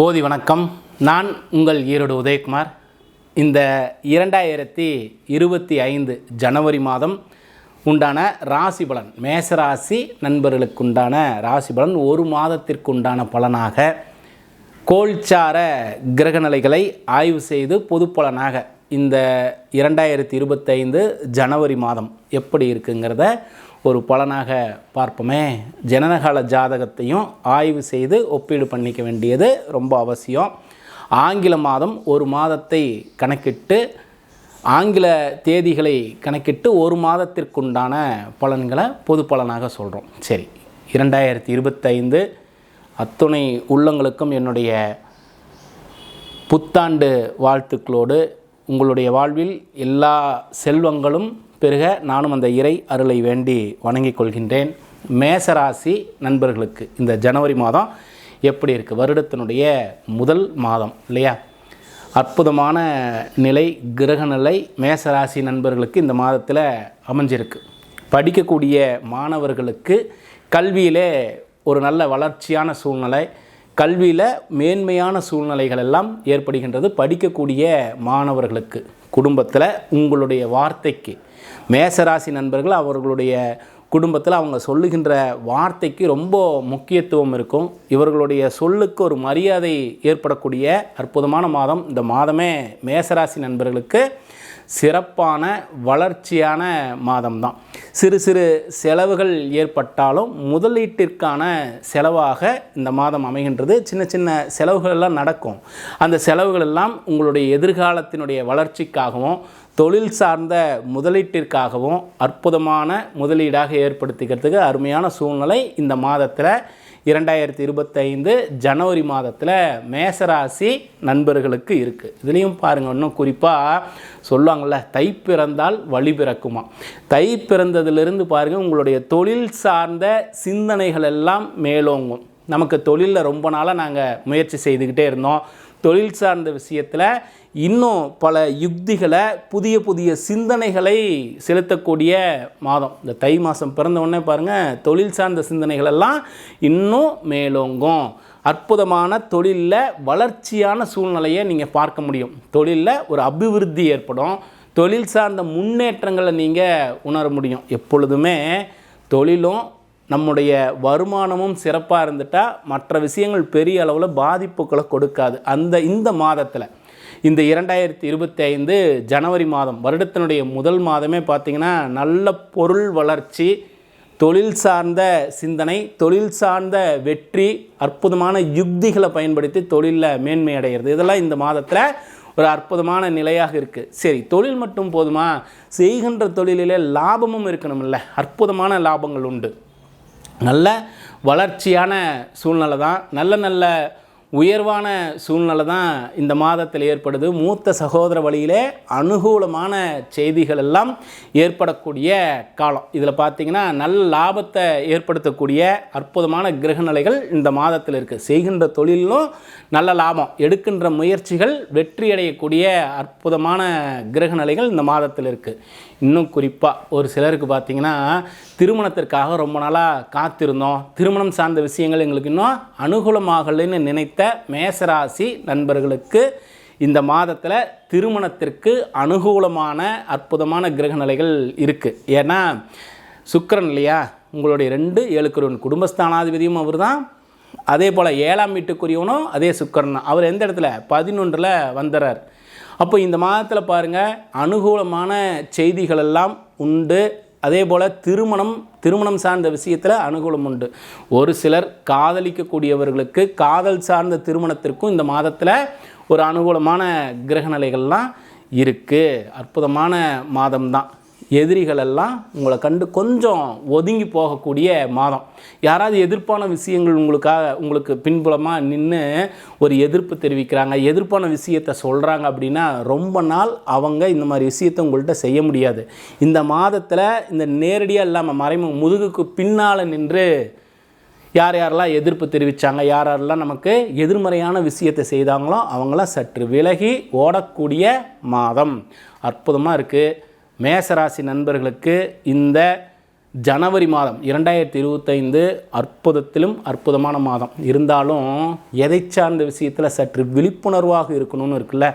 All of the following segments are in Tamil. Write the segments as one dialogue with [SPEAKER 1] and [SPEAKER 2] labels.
[SPEAKER 1] போதி வணக்கம். நான் உங்கள் ஈரோடு உதயகுமார். இந்த இரண்டாயிரத்தி இருபத்தி ஐந்து ஜனவரி மாதம் உண்டான ராசி பலன் மேசராசி நண்பர்களுக்கு உண்டான ராசி பலன் ஒரு மாதத்திற்கு உண்டான பலனாக கோல்சார கிரகநிலைகளை ஆய்வு செய்து பொது பலனாக இந்த இரண்டாயிரத்தி இருபத்தைந்து ஜனவரி மாதம் எப்படி இருக்குங்கிறத ஒரு பலனாக பார்ப்போமே. ஜனனகால ஜாதகத்தையும் ஆய்வு செய்து ஒப்பீடு பண்ணிக்க வேண்டியது ரொம்ப அவசியம். ஆங்கில மாதம் ஒரு மாதத்தை கணக்கிட்டு ஆங்கில தேதிகளை கணக்கிட்டு ஒரு மாதத்திற்குண்டான பலன்களை பொது பலனாக சொல்கிறோம் சரி இரண்டாயிரத்தி இருபத்தைந்து அத்துணை உள்ளங்களுக்கும் என்னுடைய புத்தாண்டு வாழ்த்துக்களோடு உங்களுடைய வாழ்வில் எல்லா செல்வங்களும் பெருக நானும் அந்த இறை அருளை வேண்டி வணங்கிக் கொள்கின்றேன். மேசராசி நண்பர்களுக்கு இந்த ஜனவரி மாதம் எப்படி இருக்குது வருடத்தினுடைய முதல் மாதம் இல்லையா? அற்புதமான நிலை கிரக நிலை மேசராசி நண்பர்களுக்கு இந்த மாதத்தில் அமைஞ்சிருக்கு. படிக்கக்கூடிய மாணவர்களுக்கு கல்வியிலே ஒரு நல்ல வளர்ச்சியான சூழ்நிலை கல்வியில் மேன்மையான சூழ்நிலைகள் எல்லாம் ஏற்படுகின்றது படிக்கக்கூடிய மாணவர்களுக்கு. குடும்பத்தில் உங்களுடைய வார்த்தைக்கு மேசராசி நண்பர்கள் அவர்களுடைய குடும்பத்தில் அவங்க சொல்லுகின்ற வார்த்தைக்கு ரொம்ப முக்கியத்துவம் இருக்கும். இவர்களுடைய சொல்லுக்கு ஒரு மரியாதை ஏற்படக்கூடிய அற்புதமான மாதம். இந்த மாதமே மேசராசி நண்பர்களுக்கு சிறப்பான வளர்ச்சியான மாதம்தான். சிறு சிறு செலவுகள் ஏற்பட்டாலும் முதலீட்டிற்கான செலவாக இந்த மாதம் அமைகின்றது. சின்ன சின்ன செலவுகள் எல்லாம் நடக்கும். அந்த செலவுகள் எல்லாம் உங்களுடைய எதிர்காலத்தினுடைய வளர்ச்சிக்காகவும் தொழில் சார்ந்த முதலீட்டிற்காகவும் அற்புதமான முதலீடாக ஏற்படுத்திக்கிறதுக்கு அருமையான சூழ்நிலை இந்த மாதத்தில் இரண்டாயிரத்தி இருபத்தைந்து ஜனவரி மாதத்தில் மேசராசி நண்பர்களுக்கு இருக்குது இதுலேயும் பாருங்கள் இன்னும் குறிப்பாக சொல்லுவாங்கள்ல தை பிறந்தால் வழி பிறக்குமா? தை பிறந்ததுலேருந்து பாருங்கள் உங்களுடைய தொழில் சார்ந்த சிந்தனைகள் எல்லாம் மேலோங்கும். நமக்கு தொழிலில் ரொம்ப நாளாக நாங்கள் முயற்சி செய்துக்கிட்டே இருந்தோம். தொழில் சார்ந்த விஷயத்தில் இன்னும் பல யுக்திகளை புதிய புதிய சிந்தனைகளை செலுத்தக்கூடிய மாதம். இந்த தை மாதம் பிறந்த உடனே பாருங்கள் தொழில் சார்ந்த சிந்தனைகளெல்லாம் இன்னும் மேலோங்கும். அற்புதமான தொழிலில் வளர்ச்சியான சூழ்நிலையை நீங்கள் பார்க்க முடியும். தொழிலில் ஒரு அபிவிருத்தி ஏற்படும். தொழில் சார்ந்த முன்னேற்றங்களை நீங்கள் உணர முடியும். எப்பொழுதுமே தொழிலும் நம்முடைய வருமானமும் சிறப்பாக இருந்துட்டால் மற்ற விஷயங்கள் பெரிய அளவில் பாதிப்புகளை கொடுக்காது. அந்த இந்த மாதத்தில் இந்த இரண்டாயிரத்தி இருபத்தி ஐந்து ஜனவரி மாதம் வருடத்தினுடைய முதல் மாதமே பார்த்திங்கன்னா நல்ல பொருள் வளர்ச்சி தொழில் சார்ந்த சிந்தனை தொழில் சார்ந்த வெற்றி அற்புதமான யுக்திகளை பயன்படுத்தி தொழிலில் மேன்மை அடைகிறது இதெல்லாம் இந்த மாதத்தில் ஒரு அற்புதமான நிலையாக இருக்குது சரி தொழில் மட்டும் போதுமா? செய்கின்ற தொழிலிலே லாபமும் இருக்கணும்ல. அற்புதமான லாபங்கள் உண்டு. நல்ல வளர்ச்சியான சூழ்நிலை தான் நல்ல நல்ல உயர்வான சூழ்நிலை தான் இந்த மாதத்தில் ஏற்படுது. மூத்த சகோதர வழியிலே அனுகூலமான செய்திகள் எல்லாம் ஏற்படக்கூடிய காலம். இதில் பார்த்திங்கன்னா நல்ல லாபத்தை ஏற்படுத்தக்கூடிய அற்புதமான கிரகநிலைகள் இந்த மாதத்தில் இருக்குது செய்கின்ற தொழிலும் நல்ல லாபம். எடுக்கின்ற முயற்சிகள் வெற்றி அடையக்கூடிய அற்புதமான கிரகநிலைகள் இந்த மாதத்தில் இருக்குது இன்னும் குறிப்பாக ஒரு சிலருக்கு பார்த்திங்கன்னா திருமணத்திற்காக ரொம்ப நாளாக காத்திருந்தோம். திருமணம் சார்ந்த விஷயங்கள் எங்களுக்கு இன்னும் அனுகூலமாகலைன்னு நினைத்த மேசராசி நண்பர்களுக்கு இந்த மாதத்தில் திருமணத்திற்கு அனுகூலமான அற்புதமான கிரகநிலைகள் இருக்குது ஏன்னா சுக்கரன் இல்லையா? உங்களுடைய ரெண்டு ஏழுக்குருவன் குடும்பஸ்தானாதிபதியும் அவர் தான் அதே போல் ஏழாம் வீட்டுக்குரியவனும் அதே சுக்கரன் அவர் எந்த இடத்துல? பதினொன்றில் வந்துடுறார் அப்போ இந்த மாதத்தில் பாருங்கள் அனுகூலமான செய்திகள் எல்லாம் உண்டு. அதே போல் திருமணம் திருமணம் சார்ந்த விஷயத்தில் அனுகூலம் உண்டு. ஒரு சிலர் காதலிக்கக்கூடியவர்களுக்கு காதல் சார்ந்த திருமணத்திற்கும் இந்த மாதத்தில் ஒரு அனுகூலமான கிரகநிலைகள்லாம் இருக்குது அற்புதமான மாதம்தான். எதிரிகளெல்லாம் உங்களை கண்டு கொஞ்சம் ஒதுங்கி போகக்கூடிய மாதம். யாராவது எதிர்ப்பான விஷயங்கள் உங்களுக்காக உங்களுக்கு பின்புலமாக நின்று ஒரு எதிர்ப்பு தெரிவிக்கிறாங்க எதிர்ப்பான விஷயத்தை சொல்கிறாங்க அப்படின்னா ரொம்ப நாள் அவங்க இந்த மாதிரி விஷயத்தை உங்கள்கிட்ட செய்ய முடியாது. இந்த மாதத்தில் இந்த நேரடியாக இல்லாமல் மறைமுக முதுகுக்கு பின்னால் நின்று யார் யாரெல்லாம் எதிர்ப்பு தெரிவித்தாங்க யார் யாரெல்லாம் நமக்கு எதிர்மறையான விஷயத்தை செய்தாங்களோ அவங்களாம் சற்று விலகி ஓடக்கூடிய மாதம். அற்புதமாக இருக்குது மேசராசி நண்பர்களுக்கு இந்த ஜனவரி மாதம் இரண்டாயிரத்தி இருபத்தைந்து அற்புதத்திலும் அற்புதமான மாதம். இருந்தாலும் எதை சார்ந்த விஷயத்தில் சற்று விழிப்புணர்வாக இருக்கணும்னு இருக்குல்ல?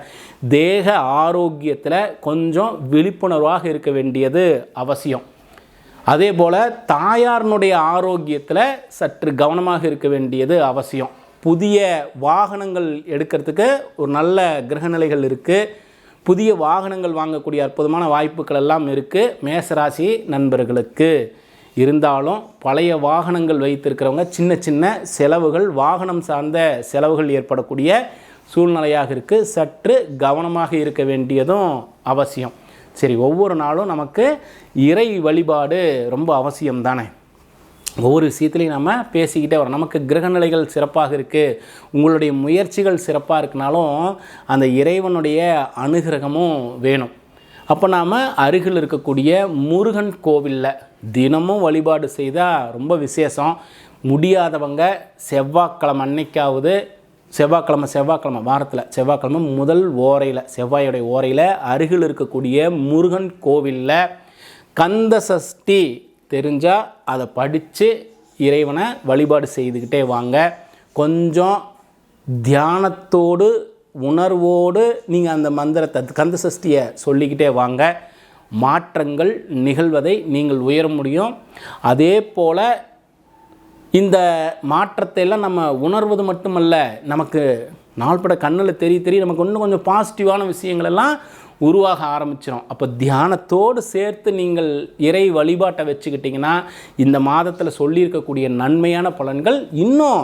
[SPEAKER 1] தேக ஆரோக்கியத்தில் கொஞ்சம் விழிப்புணர்வாக இருக்க வேண்டியது அவசியம். அதே போல் தாயாரினுடைய ஆரோக்கியத்தில் சற்று கவனமாக இருக்க வேண்டியது அவசியம். புதிய வாகனங்கள் எடுக்கிறதுக்கு ஒரு நல்ல கிரகநிலைகள் இருக்குது புதிய வாகனங்கள் வாங்கக்கூடிய அற்புதமான வாய்ப்புகள் எல்லாம் இருக்குது மேசராசி நண்பர்களுக்கு. இருந்தாலும் பழைய வாகனங்கள் வைத்திருக்கிறவங்க சின்ன சின்ன செலவுகள் வாகனம் சார்ந்த செலவுகள் ஏற்படக்கூடிய சூழ்நிலையாக இருக்குது சற்று கவனமாக இருக்க வேண்டியதும் அவசியம். சரி ஒவ்வொரு நாளும் நமக்கு இறை வழிபாடு ரொம்ப அவசியம் தானே? ஒவ்வொரு விஷயத்துலையும் நம்ம பேசிக்கிட்டே வரோம் நமக்கு கிரகநிலைகள் சிறப்பாக இருக்குது உங்களுடைய முயற்சிகள் சிறப்பாக இருக்குனாலும் அந்த இறைவனுடைய அனுகிரகமும் வேணும். அப்போ நாம் அருகில் இருக்கக்கூடிய முருகன் கோவிலில் தினமும் வழிபாடு செய்தால் ரொம்ப விசேஷம். முடியாதவங்க செவ்வாய்க்கிழமை அன்னைக்காவது செவ்வாய்க்கிழமை செவ்வாய்க்கிழமை வாரத்தில் செவ்வாய்க்கிழமை முதல் ஓரையில் செவ்வாயுடைய ஓரையில் அருகில் இருக்கக்கூடிய முருகன் கோவிலில் கந்த சஷ்டி தெரிஞ்சால் அதை படித்து இறைவனை வழிபாடு செய்துக்கிட்டே வாங்க. கொஞ்சம் தியானத்தோடு உணர்வோடு நீங்கள் அந்த மந்திரத்தை கந்த சஷ்டியை சொல்லிக்கிட்டே வாங்க. மாற்றங்கள் நிகழ்வதை நீங்கள் உயர முடியும். அதே போல் இந்த மாற்றத்தை எல்லாம் நம்ம உணர்வது மட்டுமல்ல நமக்கு நாள்பட கண்ணில் தெரிய தெரிய நமக்கு இன்னும் கொஞ்சம் பாசிட்டிவான விஷயங்கள் எல்லாம் உருவாக ஆரம்பிச்சிடும் அப்போ தியானத்தோடு சேர்த்து நீங்கள் இறை வழிபாட்டை வச்சுக்கிட்டிங்கன்னா இந்த மாதத்தில் சொல்லியிருக்கக்கூடிய நன்மையான பலன்கள் இன்னும்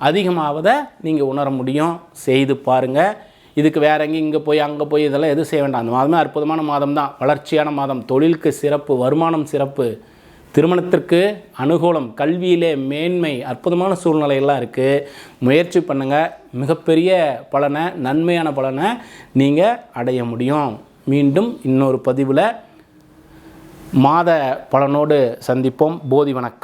[SPEAKER 1] அதிகமாவதை நீங்கள் உணர முடியும். செய்து பாருங்கள் இதுக்கு வேற எங்கேயும் இங்கே போய் அங்கே போய் இதெல்லாம் எதுவும் செய்ய வேண்டாம். அந்த மாதமே அற்புதமான மாதம் தான் வளர்ச்சியான மாதம். தொழிலுக்கு சிறப்பு வருமானம் சிறப்பு. திருமணத்திற்கு அனுகூலம் கல்வியிலே மேன்மை அற்புதமான சூழ்நிலையெல்லாம் இருக்குது முயற்சி பண்ணுங்கள் மிகப்பெரிய பலனை நன்மையான பலனை நீங்கள் அடைய முடியும். மீண்டும் இன்னொரு பதிவில் மாத பலனோடு சந்திப்போம். போதி வணக்கம்.